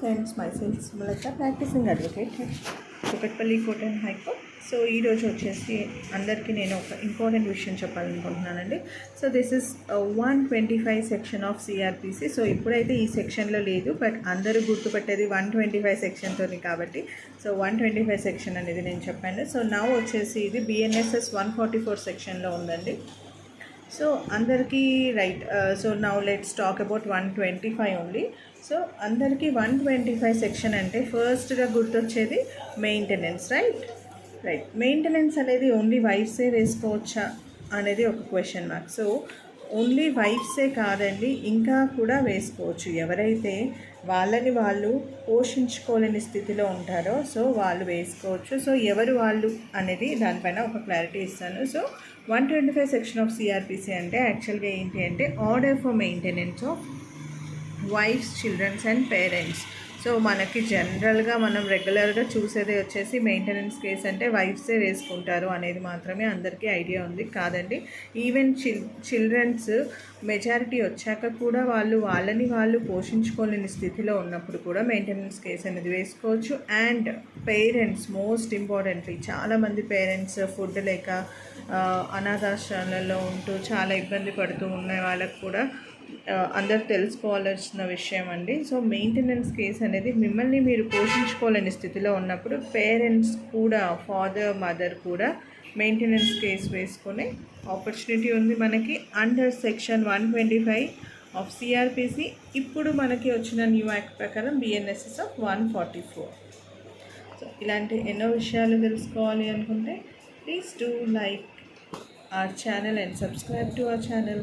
Friends myself Sumalatha practising advocate Kukatpally court and high court so ఈరోజు వచ్చేసి అందరికీ నేను ఒక ఇంపార్టెంట్ విషయం చెప్పాలనుకుంటున్నానండి. So this is one twenty five section of CrPC so ఇప్పుడైతే ఈ సెక్షన్లో లేదు బట్ అందరూ గుర్తుపట్టేది వన్ ట్వంటీ ఫైవ్ సెక్షన్తోని కాబట్టి. So one twenty five section అనేది నేను చెప్పాను. సో నా వచ్చేసి ఇది బిఎన్ఎస్ఎస్ వన్ ఫార్టీ ఫోర్ సెక్షన్లో ఉందండి. సో అందరికీ right so now let's talk about one twenty five only so అందరికీ వన్ ట్వంటీ ఫైవ్ సెక్షన్ అంటే ఫస్ట్గా గుర్తొచ్చేది మెయింటెనెన్స్ రైట్ రైట్ మెయింటెనెన్స్ అనేది ఓన్లీ వైఫ్సే వేసుకోవచ్చా అనేది ఒక క్వశ్చన్ మార్క్ సో ఓన్లీ వైఫ్సే కాదండి ఇంకా కూడా వేసుకోవచ్చు. ఎవరైతే వాళ్ళని వాళ్ళు పోషించుకోలేని స్థితిలో ఉంటారో సో వాళ్ళు వేసుకోవచ్చు. సో ఎవరు వాళ్ళు అనేది దానిపైన ఒక క్లారిటీ ఇస్తాను. So one twenty five section of CrPC అంటే యాక్చువల్గా ఏంటి అంటే order for maintenance of wives children's and parents. So మనకి జనరల్గా మనం రెగ్యులర్గా చూసేది వచ్చేసి మెయింటెనెన్స్ కేస్ అంటే వైఫ్సే వేసుకుంటారు అనేది మాత్రమే అందరికీ ఐడియా ఉంది. కాదండి ఈవెన్ చిల్ చిల్డ్రన్స్ మెజారిటీ వచ్చాక కూడా వాళ్ళు వాళ్ళని వాళ్ళు పోషించుకోలేని స్థితిలో ఉన్నప్పుడు కూడా మెయింటెనెన్స్ కేస్ అనేది వేసుకోవచ్చు. అండ్ పేరెంట్స్ మోస్ట్ ఇంపార్టెంట్లీ చాలామంది పేరెంట్స్ ఫుడ్ లేక అనాథాశ్రమాలలో ఉంటూ చాలా ఇబ్బంది పడుతూ ఉన్న వాళ్ళకు కూడా అందరు తెలుసుకోవాల్సిన విషయం అండి సో మెయింటెనెన్స్ కేస్ అనేది మిమ్మల్ని మీరు పోషించుకోలేని స్థితిలో ఉన్నప్పుడు పేరెంట్స్ కూడా ఫాదర్ మదర్ కూడా మెయింటెనెన్స్ కేస్ వేసుకునే ఆపర్చునిటీ ఉంది మనకి. Under section one twenty five of CrPC ఇప్పుడు మనకి వచ్చిన న్యూ యాక్ట్ ప్రకారం BNSS of one forty four so ఇలాంటి ఎన్నో విషయాలు తెలుసుకోవాలి అనుకుంటే please do like our channel and subscribe to our channel.